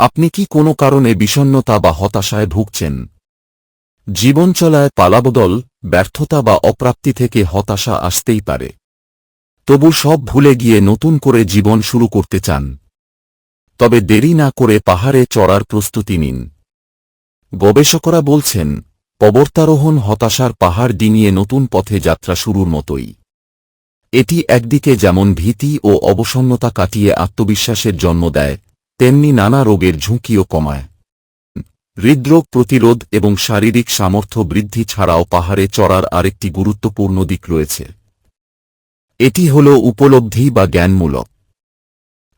আপনি কি কোনো কারণে বিষণ্নতা বা হতাশায় ভুগছেন? জীবন চলায় পালাবদল, ব্যর্থতা বা অপ্রাপ্তি থেকে হতাশা আসতেই পারে। তবু সব ভুলে গিয়ে নতুন করে জীবন শুরু করতে চান। তবে দেরি না করে পাহাড়ে চড়ার প্রস্তুতি নিন। গবেষকরা বলছেন, পবর্তারোহণ হতাশার পাহাড় ডিঙিয়ে নতুন পথে যাত্রা শুরুর মতোই। এটি একদিকে যেমন ভীতি ও অবসন্নতা কাটিয়ে আত্মবিশ্বাসের জন্ম দেয় তেমনি নানা রোগের ঝুঁকিও কমায়। হৃদরোগ প্রতিরোধ এবং শারীরিক সামর্থ্য বৃদ্ধি ছাড়াও পাহাড়ে চড়ার আরেকটি গুরুত্বপূর্ণ দিক রয়েছে। এটি হল উপলব্ধি বা জ্ঞানমূলক।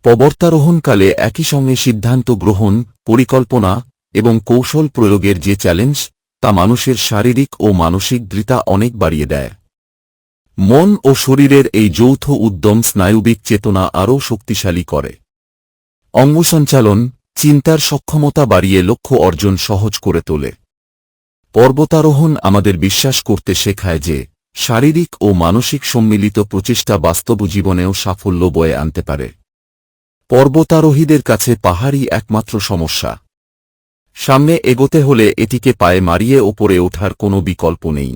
পবর্তারোহণকালে একই সঙ্গে সিদ্ধান্ত গ্রহণ, পরিকল্পনা এবং কৌশল প্রয়োগের যে চ্যালেঞ্জ, তা মানুষের শারীরিক ও মানসিক দৃঢ়তা অনেক বাড়িয়ে দেয়। মন ও শরীরের এই যৌথ উদ্যম স্নায়ুবিক চেতনা আরও শক্তিশালী করে। অঙ্গসঞ্চালন চিন্তার সক্ষমতা বাড়িয়ে লক্ষ্য অর্জন সহজ করে তোলে। পর্বতারোহণ আমাদের বিশ্বাস করতে শেখায় যে, শারীরিক ও মানসিক সম্মিলিত প্রচেষ্টা বাস্তব জীবনেও সাফল্য বয়ে আনতে পারে। পর্বতারোহীদের কাছে পাহাড়ই একমাত্র সমস্যা। সামনে এগোতে হলে এটিকে পায়ে মারিয়ে ওপরে ওঠার কোনো বিকল্প নেই।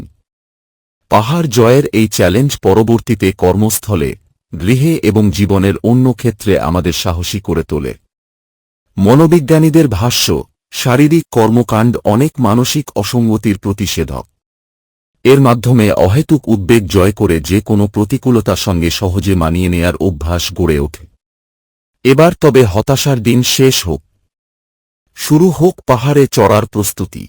পাহাড় জয়ের এই চ্যালেঞ্জ পরবর্তীতে কর্মস্থলে গৃহে এবং জীবনের অন্য ক্ষেত্রে আমাদের সাহসী করে তোলে। মনোবিজ্ঞানীদের ভাষ্য, শারীরিক কর্মকাণ্ড অনেক মানসিক অসঙ্গতির প্রতিষেধক। এর মাধ্যমে অহেতুক উদ্বেগ জয় করে যে কোনো প্রতিকূলতার সঙ্গে সহজে মানিয়ে নেয়ার অভ্যাস গড়ে ওঠে। এবার তবে হতাশার দিন শেষ হোক। শুরু হোক পাহাড়ে চড়ার প্রস্তুতি।